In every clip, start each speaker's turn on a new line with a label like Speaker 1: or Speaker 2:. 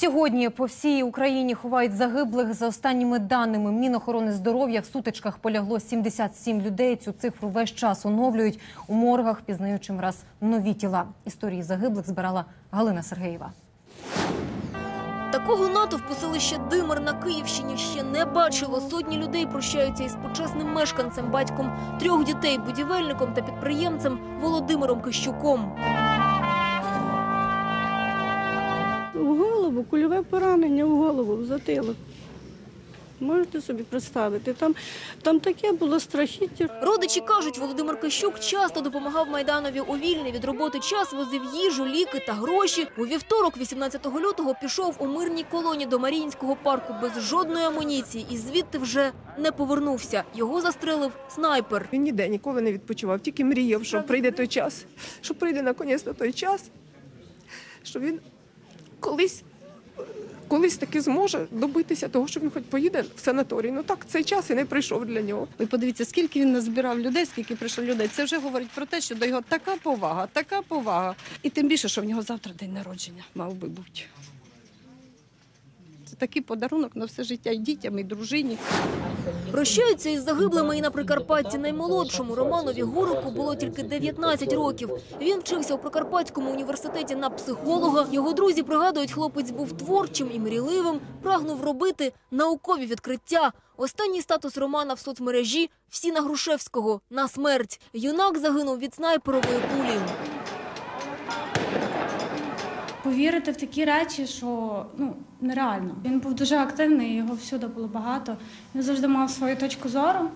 Speaker 1: Сьогодні по всій Україні ховають загиблих. За останніми даними Мінохорони здоров'я в сутичках полягло 77 людей. Цю цифру весь час оновлюють у моргах, пізнають чим раз нові тіла. Історії загиблих збирала Галина Сергеєва.
Speaker 2: Такого натовпу селище Димир на Київщині ще не бачило. Сотні людей прощаються із почесним мешканцем, батьком трьох дітей, будівельником та підприємцем Володимиром Кищуком.
Speaker 3: Голову, кульове поранення в голову, в затилок. Можете собі представити, там, там таке було страхіття.
Speaker 2: Родичі кажуть, Володимир Кищук часто допомагав Майданові у вільний від роботи час, возив їжу, ліки та гроші. У вівторок, 18 лютого, пішов у мирній колоні до Маріїнського парку без жодної амуніції і звідти вже не повернувся. Його застрелив снайпер.
Speaker 4: Він ніде ніколи не відпочивав, тільки мріяв, що прийде той час, що прийде наконець той час, що він колись, колись таки зможе добитися того, що він хоч поїде в санаторій. Ну так цей час і не прийшов для нього.
Speaker 5: Ви подивіться, скільки він назбирав людей, скільки прийшло людей. Це вже говорить про те, що до його така повага, така повага. І тим більше, що в нього завтра день народження мав би бути. Такий подарунок на все життя і дітям, і дружині.
Speaker 2: Прощаються із загиблими і на Прикарпатті наймолодшому Романові Гурику було тільки 19 років. Він вчився у Прикарпатському університеті на психолога. Його друзі пригадують, хлопець був творчим і мрійливим, прагнув робити наукові відкриття. Останній статус Романа в соцмережі – всі на Грушевського, на смерть. Юнак загинув від снайперової кулі.
Speaker 6: Повірити в такі речі, що ну нереально. Він був дуже активний, його всюди було багато. Він завжди мав свою точку зору.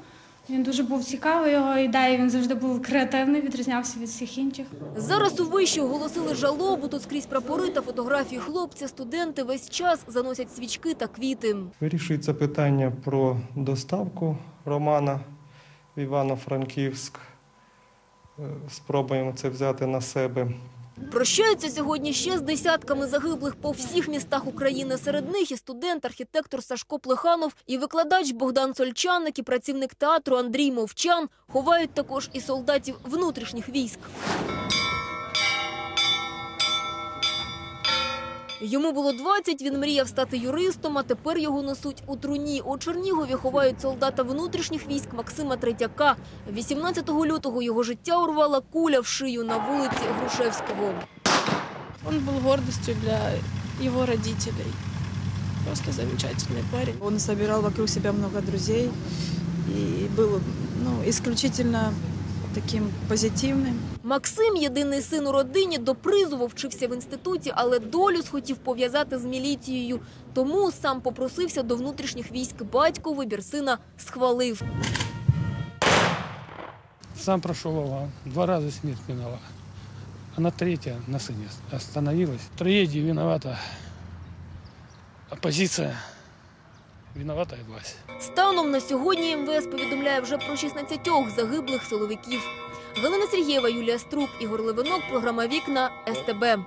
Speaker 6: Він дуже був цікавий його ідеї. Він завжди був креативний, відрізнявся від всіх інших.
Speaker 2: Зараз у виші оголосили жалобу. Тут скрізь прапори та фотографії хлопця. Студенти весь час заносять свічки та квіти.
Speaker 7: Вирішується питання про доставку Романа в Івано-Франківськ. Е, Спробуємо це взяти на себе.
Speaker 2: Прощаються сьогодні ще з десятками загиблих по всіх містах України. Серед них і студент, архітектор Сашко Плеханов, і викладач Богдан Сольчаник, і працівник театру Андрій Мовчан. Ховають також і солдатів внутрішніх військ. Йому було 20, він мріяв стати юристом, а тепер його несуть у труні. У Чернігові ховають солдата внутрішніх військ Максима Третяка. 18 лютого його життя урвала куля в шию на вулиці Грушевського.
Speaker 8: Он был гордостью для его родителей. Просто замечательный парень.
Speaker 9: Он собирал вокруг себя много друзей и был ну, исключительно таким позитивным.
Speaker 2: Максим, єдиний син у родині, до призову вчився в інституті, але долю схотів пов'язати з міліцією. Тому сам попросився до внутрішніх військ. Батько вибір сина схвалив.
Speaker 10: Сам прошел его, два раза смерть миновала. А на третья на сыне остановилась. В трагедии виновата оппозиция, виновата и власть.
Speaker 2: Станом на сьогодні МВС повідомляє вже про 16 загиблих силовиків. Галина Сергієва, Юлія Струк, Ігор Левинок, програма «Вікна», СТБ.